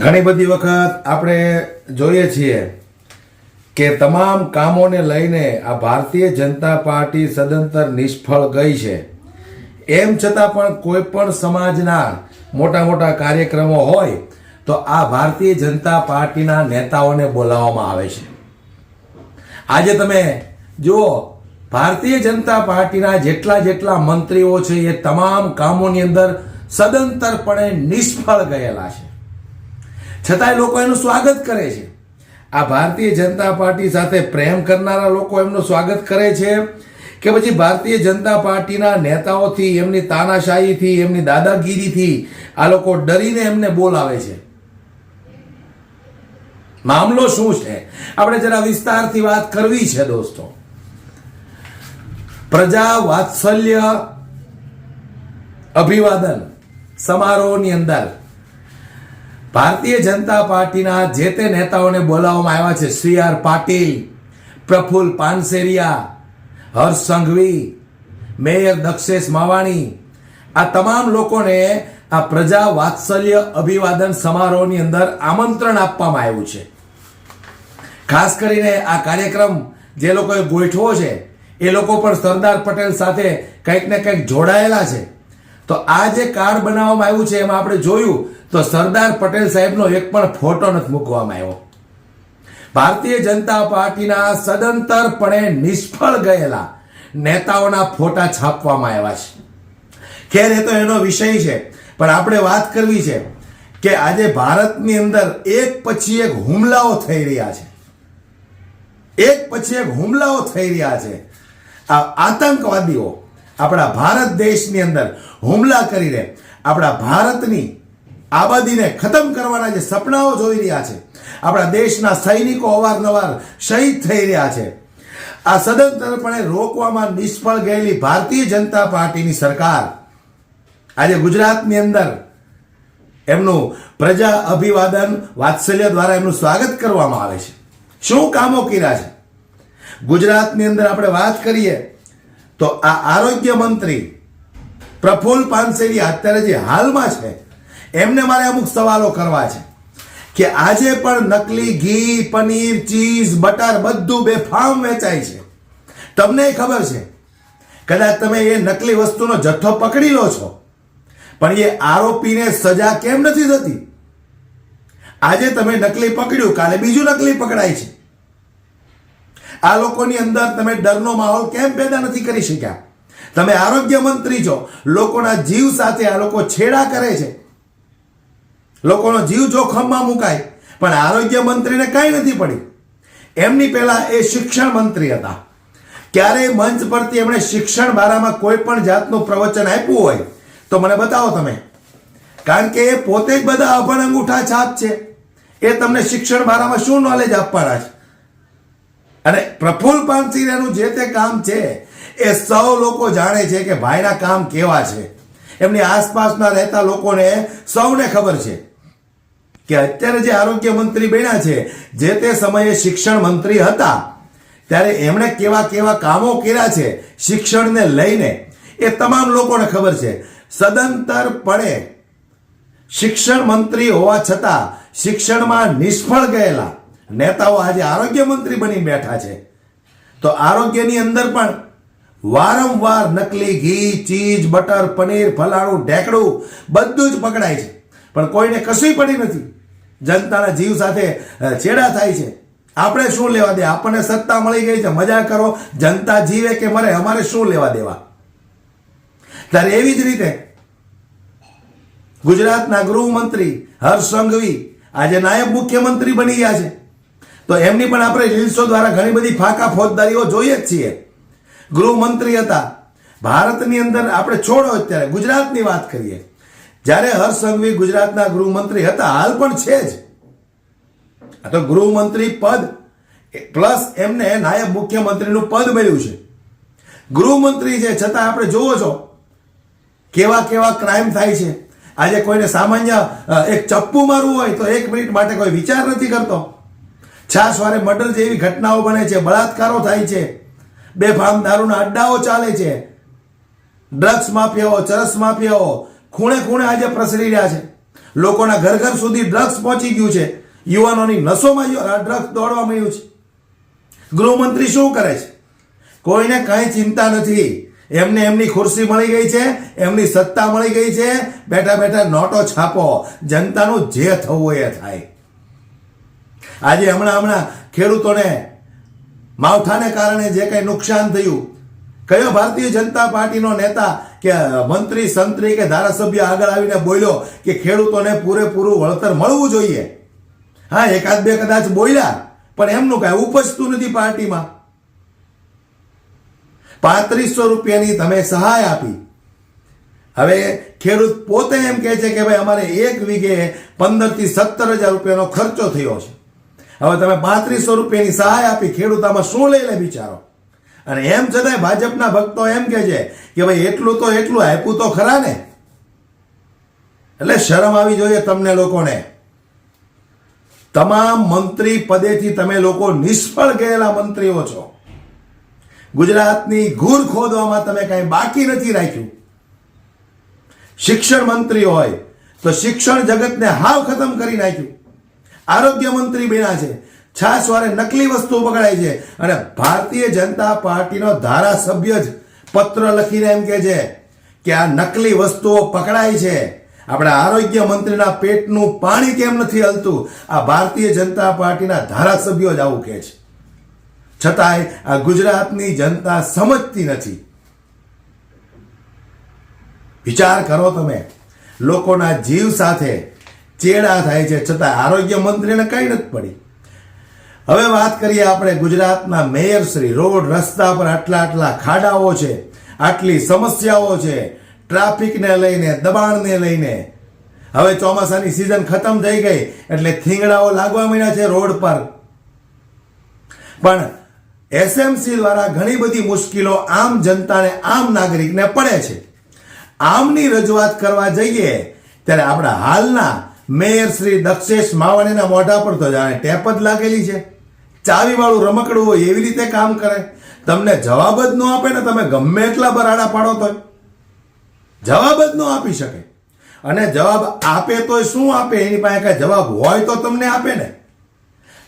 ઘણી બધી વખત આપણે જોઈએ છીએ કે તમામ કામોને લઈને આ ભારતીય જનતા પાર્ટી સદંતર નિષ્ફળ ગઈ છે. એમ છતાં પણ કોઈ પણ સમાજના મોટા મોટા કાર્યક્રમો હોય તો આ ભારતીય જનતા પાર્ટીના નેતાઓને બોલાવવામાં આવે છે. આજે તમે જુઓ, ભારતીય જનતા પાર્ટીના જેટલા જેટલા મંત્રીઓ છે એ તમામ કામોની અંદર સદંતરપણે નિષ્ફળ ગયેલા છે. છતાંય લોકો એનું સ્વાગત કરે છે. આ ભારતીય જનતા પાર્ટી સાથે પ્રેમ કરનારા લોકો એમનું સ્વાગત કરે છે કે પછી ભારતીય જનતા પાર્ટીના નેતાઓથી, એમની તાનાશાહીથી, એમની દાદાગીરીથી આ લોકો ડરીને એમને બોલાવે છે. મામલો શું છે? આપણે જરા વિસ્તારથી વાત કરવી છે દોસ્તો. પ્રજા વાત્સલ્ય અભિવાદન સમારોહની અંદર ભારતીય જનતા પાર્ટીના જે તે નેતાઓને બોલાવવામાં આવ્યા છે C R Patil, Prafull Panseriya, Harsh Sanghavi, mayor Dakshesh Mavani, આ તમામ લોકોને આ પ્રજા વાત્સલ્ય અભિવાદન સમારોહની અંદર આમંત્રણ આપવામાં આવ્યું છે. ખાસ કરીને આ કાર્યક્રમ જે લોકોએ ગોઠવો છે, એ લોકો પણ સરદાર પટેલ સાથે કંઈક ને કંઈક જોડાયેલા છે. તો આ જે કાર્ડ બનાવવામાં આવ્યું છે એમાં આપણે જોયું તો સરદાર પટેલ સાહેબનો એક પણ ફોટો નથી મૂકવામાં આવ્યો. ભારતીય જનતા પાર્ટીના સદંતરપણે નિષ્ફળ ગયેલા નેતાઓના ફોટા છાપવામાં આવ્યા છે. ખેર એ તો એનો વિષય છે, પણ આપણે વાત કરવી છે કે આજે ભારતની અંદર એક પછી એક હુમલાઓ થઈ રહ્યા છે. એક પછી એક હુમલાઓ થઈ રહ્યા છે. આ આતંકવાદીઓ આપણા ભારત દેશની અંદર હુમલા કરીને આપણા ભારતની આબાદીને ખતમ કરવાના જે સપનાઓ જોઈ રહ્યા છે. આપણા દેશના સૈનિકો અવારનવાર શહીદ થઈ રહ્યા છે. આ સદંતરપણે રોકવામાં નિષ્ફળ ગયેલી ભારતીય જનતા પાર્ટીની સરકાર આજે ગુજરાતની અંદર એમનું પ્રજા અભિવાદન, વાત્સલ્ય દ્વારા એમનું સ્વાગત કરવામાં આવે છે. શું કામો કર્યા છે? ગુજરાતની અંદર આપણે વાત કરીએ તો આ આરોગ્ય મંત્રી પ્રફુલ્લ પાનસેરી અત્યારે જે હાલમાં છે, એમને મારે અમુક સવાલો કરવા છે કે આજે પણ નકલી ઘી, પનીર, ચીઝ, બટર બધું બેફામ વેચાય છે. તમને ખબર છે? કદાચ તમે એ નકલી વસ્તુનો જથ્થો પકડી લો છો, પણ એ આરોપીને સજા કેમ નથી થતી? આજે તમે નકલી પકડ્યું, કાલે બીજું નકલી પકડાય છે. આ લોકોની અંદર તમે ડરનો માહોલ કેમ પેદા નથી કરી શક્યા? તમે આરોગ્ય મંત્રી છો. લોકોના જીવ સાથે આ લોકો છેડા કરે છે. લોકોનો જીવ જોખમમાં મુકાય. પણ આરોગ્ય મંત્રીને કાંઈ નથી પડી. એમની પહેલા એ શિક્ષણ મંત્રી હતા. ક્યારેય મંચ પરથી એમણે શિક્ષણ બારામાં કોઈ પણ જાતનું પ્રવચન આપ્યું હોય, તો મને બતાવો તમે. કારણ કે એ પોતે જ બધા અભણ અંગૂઠા છાપ છે. એ તમને શિક્ષણ બારામાં શું નોલેજ આપવાના છે? અને પ્રફુલ્લ પાનસિંહનું જે તે કામ છે, એ સૌ લોકો જાણે છે કે ભાઈના કામ કેવા છે. એમની આસપાસના રહેતા લોકોને સૌને ખબર છે કે અત્યારે જે આરોગ્ય મંત્રી બન્યા છે, જે તે સમયે શિક્ષણ મંત્રી હતા, ત્યારે એમણે કેવા કેવા કામો કર્યા છે શિક્ષણને લઈને, એ તમામ લોકોને ખબર છે. સદંતરપણે શિક્ષણ મંત્રી હોવા છતાં શિક્ષણમાં નિષ્ફળ ગયેલા. નેતાઓ આજે આરોગ્ય મંત્રી બની બેઠા છે. તો આરોગ્યની અંદર પણ વારંવાર નકલી ઘી, ચીઝ, બટર, પનીર, ફલાણું, ઢેકડું બધું જ પકડાય છે. પણ કોઈને કશું પડી નથી. જનતાના જીવ સાથે છેડા થાય છે. આપણે શું લેવા દે આપણને સત્તા મળી ગઈ છે, મજા કરો. જનતા જીવે કે મરે, અમારે શું લેવા દેવા? ત્યારે એવી જ રીતે ગુજરાતના ગૃહમંત્રી હર્ષ સંઘવી આજે નાયબ મુખ્યમંત્રી બની ગયા છે. તો એમની પણ આપણે રીલ્સો દ્વારા ઘણી બધી ફાંકા ફોજદારીઓ જોઈએ જ છીએ. ગૃહમંત્રી હતા. ભારતની અંદર આપણે છોડો અત્યારે, ગુજરાતની વાત કરીએ. જ્યારે હર્ષ ગુજરાતના ગૃહમંત્રી હતા, હાલ પણ છે જ. આ તો ગૃહમંત્રી પદ, પ્લસ એમને નાયબ મુખ્યમંત્રીનું પદ મળ્યું છે. ગૃહમંત્રી છે, છતાં આપણે જોવો છો, કેવા કેવા ક્રાઇમ થાય છે. આજે કોઈને સામાન્ય એક ચપ્પુ મારવું હોય તો એક મિનિટ માટે કોઈ વિચાર નથી કરતો. છાસવારે મર્ડર જેવી ઘટનાઓ બને છે, બળાત્કારો થાય છે, બેફામ દારૂના અડ્ડાઓ ચાલે છે, ડ્રગ્સ માફિયાઓ, ચરસ માફિયાઓ ખૂણે ખૂણે આજે પ્રસરી રહ્યા છે. લોકોના ઘર ઘર સુધી ડ્રગ્સ પહોંચી ગયું છે. યુવાનોની નસોમાં ડ્રગ્સ દોડવા મળ્યું છે. ગૃહમંત્રી શું કરે છે? કોઈને કઈ ચિંતા નથી. એમને એમની ખુરશી મળી ગઈ છે, એમની સત્તા મળી ગઈ છે. બેઠા બેઠા નોટો છાપો. જનતાનું જે થવું એ થાય. આજે હમણાં હમણાં ખેડૂતોને માવઠાને કારણે જે કંઈ નુકસાન થયું, કયો ભારતીય જનતા પાર્ટીનો નેતા કે મંત્રી, સંત્રી કે ધારાસભ્ય આગળ આવીને બોલ્યો કે ખેડૂતોને પૂરેપૂરું વળતર મળવું જોઈએ? હા, એકાદ બે કદાચ બોલ્યા, પણ એમનું કાંઈ ઉપજતું નથી પાર્ટીમાં. પાંત્રીસો રૂપિયાની તમે સહાય આપી. હવે ખેડૂત પોતે એમ કહે છે કે ભાઈ અમારે એક વીઘે પંદરથી સત્તર હજાર રૂપિયાનો ખર્ચો થયો છે. હવે તમે પાંત્રીસો રૂપિયાની સહાય આપી ખેડૂત આમાં શું લઈ લે બિચારો? અને એમ છતાંય ભાજપના ભક્તો એમ કે છે કે ભાઈ, એટલું તો એટલું આપ્યું તો ખરા ને? એટલે શરમ આવી જોઈએ તમને લોકોને. તમામ મંત્રી પદેથી તમે લોકો નિષ્ફળ ગયેલા મંત્રીઓ છો. ગુજરાતની ગુર ખોદવામાં તમે કાંઈ બાકી નથી રાખ્યું. શિક્ષણ મંત્રી હોય તો શિક્ષણ જગતને હાવ ખતમ કરી નાખ્યું. આરોગ્ય મંત્રી બન્યા છે. છાસ વારે નકલી વસ્તુ પકડાય છે. અને ભારતીય જનતા પાર્ટીનો ધારાસભ્ય જ પત્ર લખીને એમ કે છે કે આ નકલી વસ્તુઓ પકડાય છે. આપણા આરોગ્ય મંત્રીના પેટનું પાણી કેમ નથી હલતું? આ ભારતીય જનતા પાર્ટીના ધારાસભ્યો જ આવું કહે છે. છતાંય આ ગુજરાતની જનતા સમજતી નથી. વિચાર કરો તમે. લોકોના જીવ સાથે ચેડા થાય છે, છતાં આરોગ્ય મંત્રીને કઈ નથી પડી. હવે વાત કરીએ આપણે ગુજરાતના મેયર શ્રી રોડ રસ્તા પર આટલા આટલા ખાડાઓ છે, આટલી સમસ્યાઓ છે, ટ્રાફિકને લઈને, દબાણને લઈને. હવે ચોમાસાની સિઝન ખતમ થઈ ગઈ, એટલે થીંગડાઓ લાગવા માંડ્યા છે રોડ પર. પણ એસએમસી દ્વારા ઘણી બધી મુશ્કેલો આમ જનતાને, આમ નાગરિકને પડે છે. આમની રજૂઆત કરવા જઈએ, ત્યારે આપણા હાલના મેયર શ્રી દક્ષેશ માવાણીના મોઢા પર તો જાણે ટેપ જ લાગેલી છે. ચાવીવાળું રમકડું હોય એવી રીતે કામ કરે. તમને જવાબ જ ન આપે ને તમે ગમે એટલા બરાડા પાડો તો જવાબ જ ન આપી શકે. અને જવાબ આપે તો શું આપે? એની પાસે કાંઈ જવાબ હોય તો તમને આપે ને.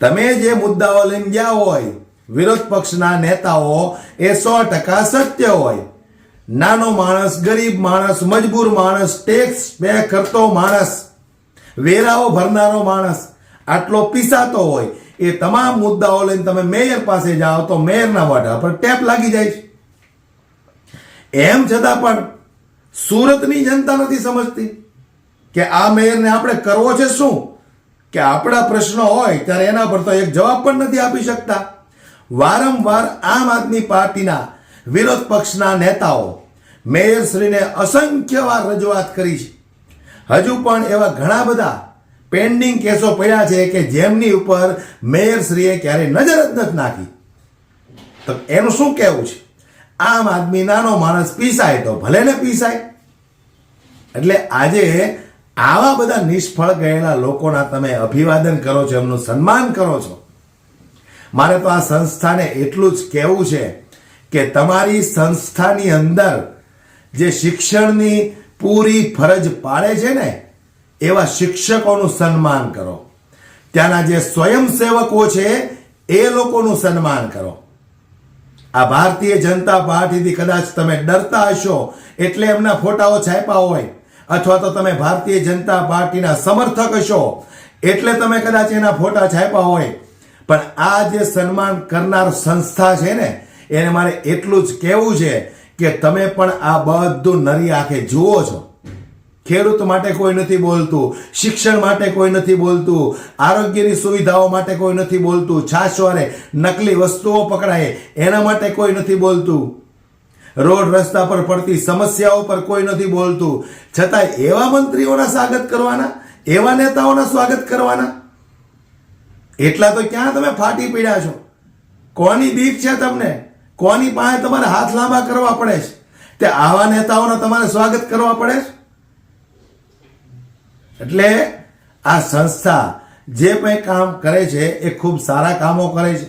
તમે જે મુદ્દાઓ લઈને ગયા હોય, વિરોધ પક્ષના નેતાઓ, એ સો ટકા સત્ય હોય. નાનો માણસ, ગરીબ માણસ, મજબૂર માણસ ટેક્સ પે કરતો માણસ વેરાઓ ભરનારો માણસ આટલો પીસાતો હોય, એ તમામ મુદ્દાઓ લઈને તમે મેયર પાસે જાઓ તો મેયરના મોઢા પર ટેપ લાગી જાય છે. એમ છતાં પણ સુરતની જનતા નથી સમજતી કે આ મેયરને આપણે કરવો છે શું? કે આપણા પ્રશ્નો હોય ત્યારે એના પર તો એક જવાબ પણ નથી આપી શકતા. વારંવાર આમ આદમી પાર્ટીના વિરોધ પક્ષના નેતાઓ મેયરશ્રીને અસંખ્ય વાર રજૂઆત કરી છે. હજુ પણ એવા ઘણા બધા પેન્ડિંગ કેસો પડ્યા છે કે જેમની ઉપર મેયરશ્રીએ ક્યારેય નજર જ નથી નાખી. તો એનું શું કહેવું છે? આમ આદમી નાનો માણસ પીસાય તો ભલે ને પીસાય. એટલે આજે આવા બધા નિષ્ફળ ગયેલા લોકોના તમે અભિવાદન કરો છો, એમનું સન્માન કરો છો. મારે તો આ સંસ્થાને એટલું જ કહેવું છે કે તમારી સંસ્થાની અંદર જે શિક્ષણની પૂરી ફરજ પાડે છે ને, એવા શિક્ષકોનું સન્માન કરો. ત્યાંના જે સ્વયંસેવકો છે, એ લોકોનું સન્માન કરો. આ ભારતીય જનતા પાર્ટીથી કદાચ તમે ડરતા હશો, એટલે એમના ફોટાઓ છાપ્યા હોય, અથવા તો તમે ભારતીય જનતા પાર્ટીના સમર્થક હશો, એટલે તમે કદાચ એના ફોટા છાપ્યા હોય. પણ આ જે સન્માન કરનાર સંસ્થા છે ને, એને મારે એટલું જ કહેવું છે કે તમે પણ આ બધું નરી આંખે જુઓ છો? ખેડૂત માટે કોઈ નથી બોલતું, શિક્ષણ માટે કોઈ નથી બોલતું, આરોગ્યની સુવિધાઓ માટે કોઈ નથી બોલતું છાશવારે નકલી વસ્તુઓ પકડાય, એના માટે કોઈ નથી બોલતું. રોડ રસ્તા પર પડતી સમસ્યાઓ પર કોઈ નથી બોલતું. છતાં એવા મંત્રીઓના સ્વાગત કરવાના, એવા નેતાઓના સ્વાગત કરવાના? એટલા તો ક્યાં તમે ફાટી પીડ્યા છો? કોની બીક છે તમને? કોની પાસે તમારે હાથ લાંબા કરવા પડે છે? તે આવા નેતાઓના તમારે સ્વાગત કરવા પડે છે? એટલે આ સંસ્થા જે કંઈ કામ કરે છે, એ ખૂબ સારા કામો કરે છે.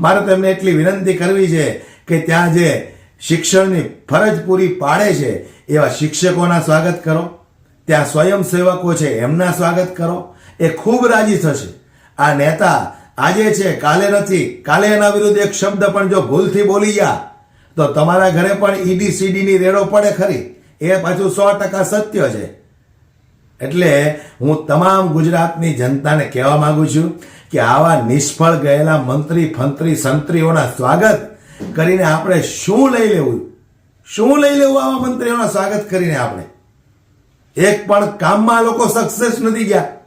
મારે તો એમને એટલી વિનંતી કરવી છે કે ત્યાં જે શિક્ષણની ફરજ પૂરી પાડે છે, એવા શિક્ષકોના સ્વાગત કરો. ત્યાં સ્વયંસેવકો છે, એમના સ્વાગત કરો. એ ખૂબ રાજી થશે. આ નેતા આજે છે, કાલે નથી. કાલે એના વિરુદ્ધ એક શબ્દ પણ જો ભૂલથી બોલી ગયા, તો તમારા ઘરે પણ ઈડી સીડીની રેડો પડે ખરી. એ પાછું સો ટકા સત્ય છે. એટલે હું તમામ ગુજરાતની જનતાને કહેવા માંગુ છું કે આવા નિષ્ફળ ગયેલા મંત્રી ફંત્રી સંત્રીઓના સ્વાગત કરીને આપણે શું લઈ લેવું? શું લઈ લેવું આવા મંત્રીઓના સ્વાગત કરીને આપણે? એક પણ કામમાં લોકો સક્સેસ નથી ગયા.